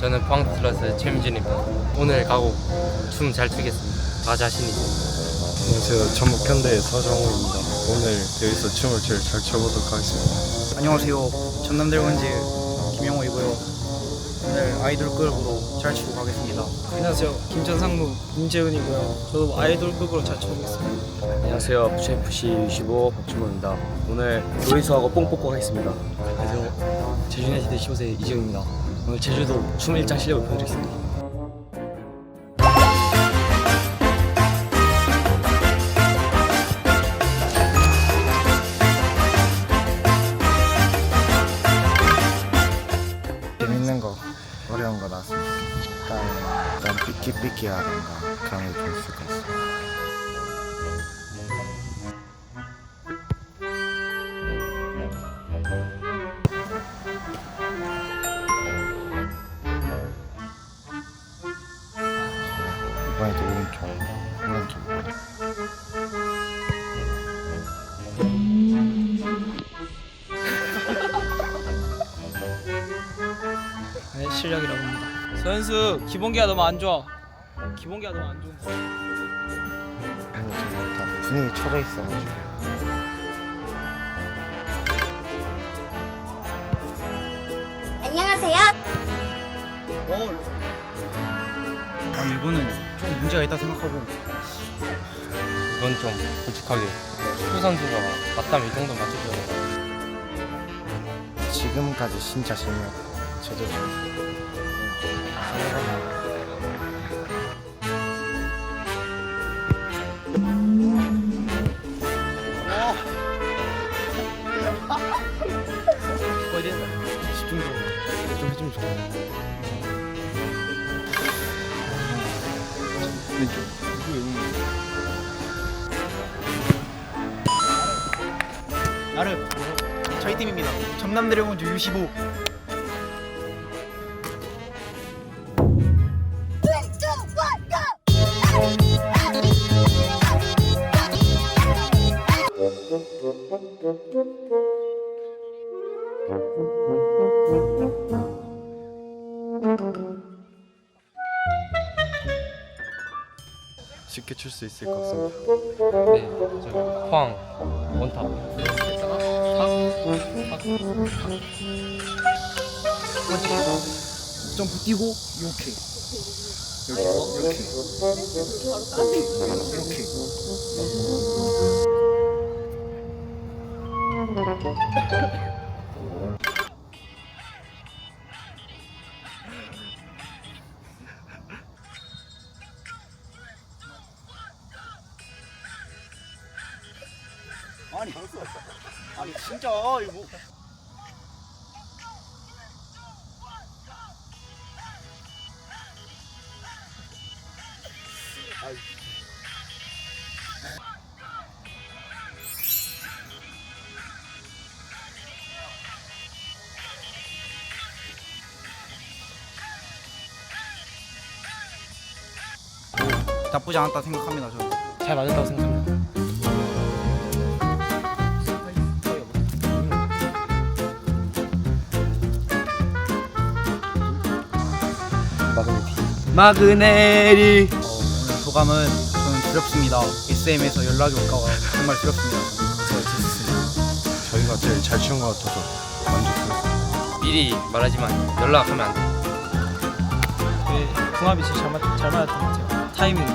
저는 포항틀러스 최민준입니다. 오늘 가고 춤 잘 추겠습니다. 다 자신 있습니다. 안녕하세요. 전북현대의 서정우입니다. 오늘 여기서 춤을 제일 잘 춰보도록 하겠습니다. 안녕하세요. 전남드래곤즈 김영호이고요. 오늘 아이돌 급으로 잘 치고 가겠습니다. 안녕하세요. 김전상무 임재은이고요. 저도 아이돌급으로 잘 쳐보겠습니다. 안녕하세요. 부채FC 25 박준호입니다. 오늘 로이스하고 뽕 뽑고 가겠습니다. 안녕하세요. 제주유나이티드 15세 이지영입니다. 오늘 제주도 춤 일장 실력을 보여드리겠습니다. 재밌는 거 어려운 거 좋겠어요. 일단 일단 삐끼삐끼 하던가 그런 게 좀 있을 것. 이 실력이라고 합니다. 선수 기본기가 너무 안 좋아. 기본기가 너무 안 좋은. 그리고 지금 일단 분위기 쳐져 있어가지고 안녕하세요. 아니 이거는 좀 문제가 있다 생각하고 이건 좀 솔직하게 축구 선수가 맞다면 이 정도 맞춰줘야 지금까지 진짜 재미 없고 저도 좀 집중적으로 좀 해주면 좋겠네. 나를 저희 팀입니다. 전남드래곤즈 U15 쉽게 출 수 있을 것 같습니다. 네, 저 포항 원탑. 점프 뛰고 이렇게 이렇게 이렇게 이렇게 아니 아니 진짜 이거. 뭐 나쁘지 않았다 생각합니다 저는. 잘 맞았다고 생각합니다. 마그네리 어, 오늘 소감은 저는 두렵습니다 SM에서 연락이 올까 봐 정말 두렵습니다 저희가 제일 잘 추는 것 같아서 만족해요. 미리 말하지만 연락하면 안 돼. 그 궁합이 제일 잘, 맞, 잘 맞았던 것 같아요. 타이밍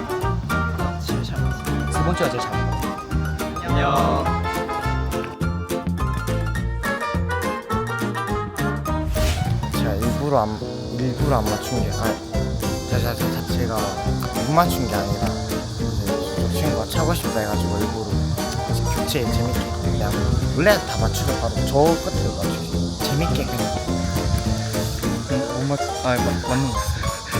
제일 잘 맞았어요. 세 번째가 제일 잘 맞아. 안녕. 제가 일부러 안 일부러 안 맞춘 게 아니 제 자체 자체가 못 맞춘 게 아니라 이제 친구가 차고 싶다 해가지고 일부러 교체 재밌게 그냥 원래 다 맞추면 바로 저 끝을 맞추기 재밌게 그냥 못 맞.. 아 맞, 맞는 거 같아요